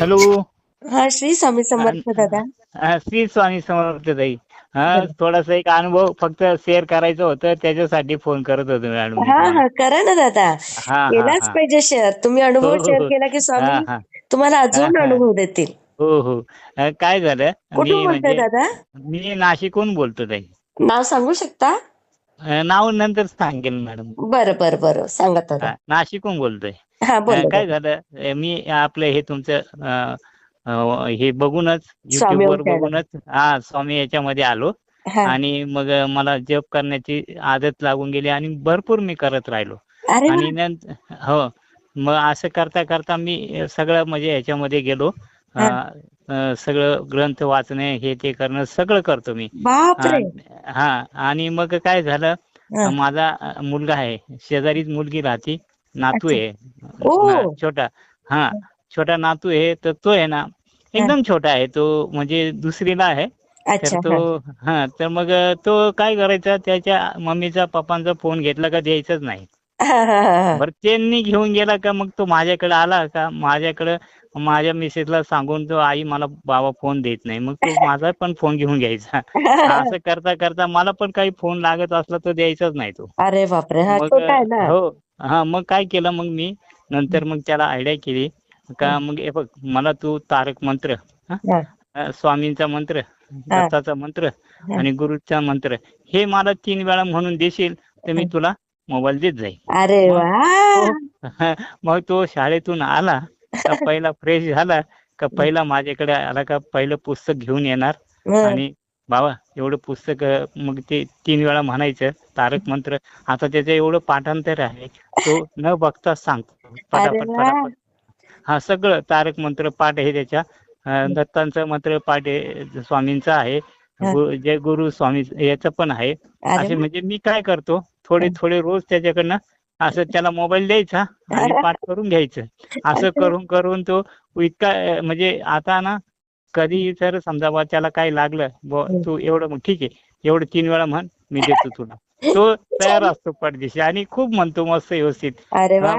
Hello. हा श्री स्वामी समर्थ दादा. हा, श्री स्वामी समर्थ ताई. हा थोडासा एक अनुभव फक्त शेअर करायचं होतं त्याच्यासाठी फोन करत होतो मॅडम हा. हा करा ना दादा. हा, हा, केलाच हा. पाहिजे शेअर तुम्ही हो, अनुभव हो, शेअर हो. केला की हा, स्वामी हा. तुम्हाला अजून हा, हा. अनुभव देतील. हो हो. अ, काय झालं? कुठून मी बोलताय म्हणजे दादा? मी नाशिकहून बोलतो ताई. नाव सांगू शकता? अ, नाव नंतर सांगेल मॅडम. बरं बरं बरं. सांगा हा, नाशिकहून बोलतोय. हा अ, काय. झालं? अ, मी आपलं हे तुमचं अ, अ, हे बघूनच स्वामी युट्यूबवर चॅनल. बघूनच हा स्वामी याच्यामध्ये आलो. हा. आणि मग मला जप करण्याची आदत लागून गेली आणि भरपूर मी करत राहिलो. अरे वा. आणि नंतर हो. मग असं करता करता मी सगळं म्हणजे ह्याच्यामध्ये गेलो. अ, सगळं ग्रंथ वाचणे हे ते करणं सगळं करतो मी. हा आणि मग काय झालं. माझा मुलगा आहे शेजारीच मुलगी राहती नातू. आहे. छोटा. हा छोटा नातू आहे तर तो आहे ना एकदम छोटा आहे तो म्हणजे दुसरीला आहे. तर अच्छा तो हा तर मग तो काय करायचा त्याच्या मम्मीचा पप्पांचा फोन घेतला का द्यायचाच नाही. बरं त्यांनी घेऊन गेला का? मग तो माझ्याकडे आला का? माझ्याकडे माझ्या मिसेसला सांगून तो आई मला बाबा फोन देत नाही. मग तो माझा पण फोन घेऊन घ्यायचा. असं करता करता मला पण काही फोन लागत असला तर द्यायचाच नाही तो. अरे बापरे हा हो हा मग काय केलं मग मी? नंतर मग त्याला आयडिया केली. का मग हे बघ मला तू तारक मंत्र स्वामींचा मंत्र दत्ताचा मंत्र आणि गुरुचा मंत्र हे मला तीन वेळा म्हणून देशील तर मी तुला मोबाईल देत जाईल अरे मग वा. मग तो शाळेतून आला का पहिला फ्रेश झाला का पहिला माझ्याकडे आला का पहिलं पुस्तक घेऊन येणार. आणि बाबा एवढं पुस्तक मग ते तीन वेळा म्हणायचं तारक मंत्र. आता त्याचं एवढं पाठांतर आहे तो न बघता सांगतो पटापट. पटापट. हा सगळं तारक मंत्र पाठ आहे त्याच्या. दत्तांचं मंत्र पाठ आहे स्वामींचा आहे. जय गुरु स्वामी याचं पण आहे. असे. म्हणजे मी काय करतो थोडे थोडे रोज त्याच्याकडनं असं त्याला मोबाईल द्यायचा आणि पाठ करून घ्यायचं. असं करून करून तो इतका म्हणजे आता ना कधी जर समजा बा त्याला काही लागलं हं. तू एवढं मग ठीक आहे एवढं तीन वेळा म्हण मी देतो तुला. तो तयार असतो पडदिशी आणि खूप म्हणतो मस्त व्यवस्थित. हा,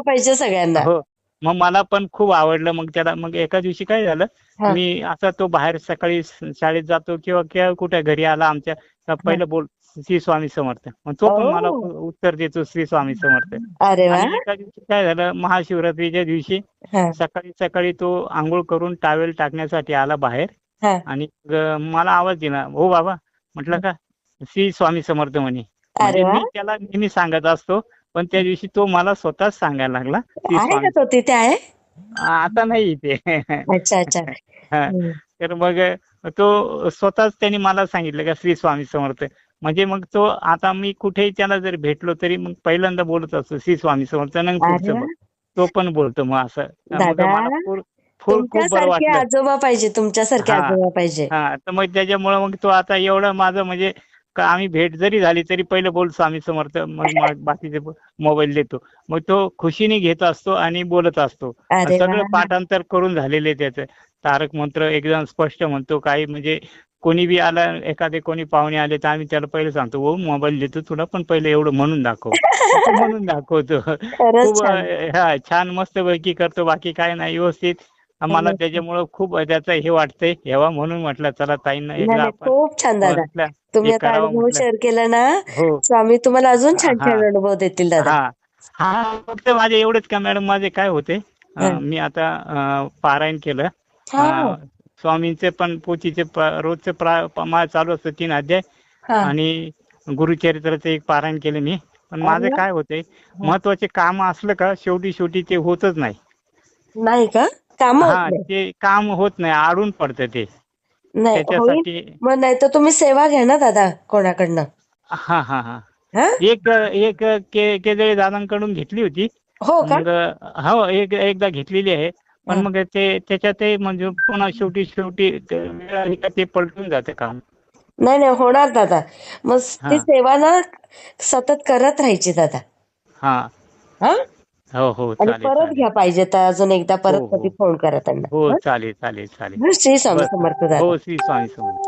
पाहिजे सगळ्यांना. हो. मग मला पण खूप आवडलं मग त्याला मग एका दिवशी काय झालं हा. मी असा तो बाहेर सकाळी शाळेत जातो किंवा किंवा कुठे घरी आला आमच्या पहिलं बोल श्री स्वामी समर्थ. मग तो पण. मला उत्तर देतो श्री स्वामी समर्थ. अरे वा. आणि एका दिवशी काय झालं महाशिवरात्रीच्या दिवशी हा, सकाळी सकाळी तो आंघोळ करून टावेल टाकण्यासाठी आला बाहेर हा. आणि मग मला आवाज दिला हो बाबा. म्हटलं का? श्री स्वामी समर्थ म्हणे. म्हणजे वा. मी त्याला नेहमी सांगत असतो पण त्या दिवशी तो मला स्वतःच सांगायला लागला श्री आहे स्वामी का तो तिथे आहे? आता नाही इथे. अच्छा अच्छा. हा. हं. तर मग तो स्वतःच त्यांनी मला सांगितलं का श्री स्वामी समर्थ. म्हणजे मग तो आता मी कुठेही त्याला जर भेटलो तरी मग पहिल्यांदा बोलत असतो श्री स्वामी समर्थ तो पण बोलतो मग असं. मला तुमच्यासारखे आजोबा पाहिजे तुमच्यासारखे. आजोबा पाहिजे. हा तर मग त्याच्यामुळे मग तो आता एवढं माझं म्हणजे आम्ही भेट जरी झाली तरी पहिलं बोल स्वामी समर्थ. मग बाकीचे मोबाईल देतो. मग तो खुशीने घेत असतो आणि बोलत असतो. सगळं. पाठांतर करून झालेले त्याचं. तारक मंत्र एकदम स्पष्ट म्हणतो काही म्हणजे कोणी बी आला एखादे कोणी पाहुणे आले तर आम्ही त्याला पहिले सांगतो हो मोबाईल देतो तुला पण पहिले एवढं म्हणून दाखव म्हणून दाखवतो खूप हा छान मस्त पैकी करतो बाकी काय नाही व्यवस्थित मला. त्याच्यामुळं खूप त्याचं हे वाटतंय हेवा म्हणून म्हटलं चला ताईंना एकदा खूप छान दादा तुम्ही आता अनुभव. शेअर केला ना हो स्वामी तुम्हाला अजून छान. छान अनुभव देतील दादा हा फक्त माझे एवढेच का मॅडम माझे काय होते. मी आता पारायण केलं हा. स्वामींचे पण पोथीचे प- रोजचे प्रा चालू असतं तीन अध्याय. आणि गुरुचरित्राचं एक पारायण केलं मी. पण माझं. काय होतंय महत्त्वाचे काम असलं का शेवटी शेवटी ते होतच नाही. नाही का? काम होत हा ते काम होत नाही आडून पडतं ते. त्याच्यासाठी मग नाही तर तुम्ही सेवा घ्या ना दादा कोणाकडनं. हा हा हा. एक एक केजळे दादांकडून घेतली होती. हो का? हो एक एकदा घेतलेली आहे. पण हा. मग ते त्याच्यात ते म्हणजे पुन्हा शेवटी शेवटी ते वेळ आली का ते पलटून जाते काम नाही नाही होणार दादा मग ती हा. सेवा ना सतत करत राहायची दादा हा हा हो हो आणि परत घ्या पाहिजे तर अजून एकदा परत हो, हो. कधी फोन करा त्यांना हो हं? चालेल चालेल चालेल हं, श्री स्वामी. समर्थ दादा हो श्री स्वामी समर्थ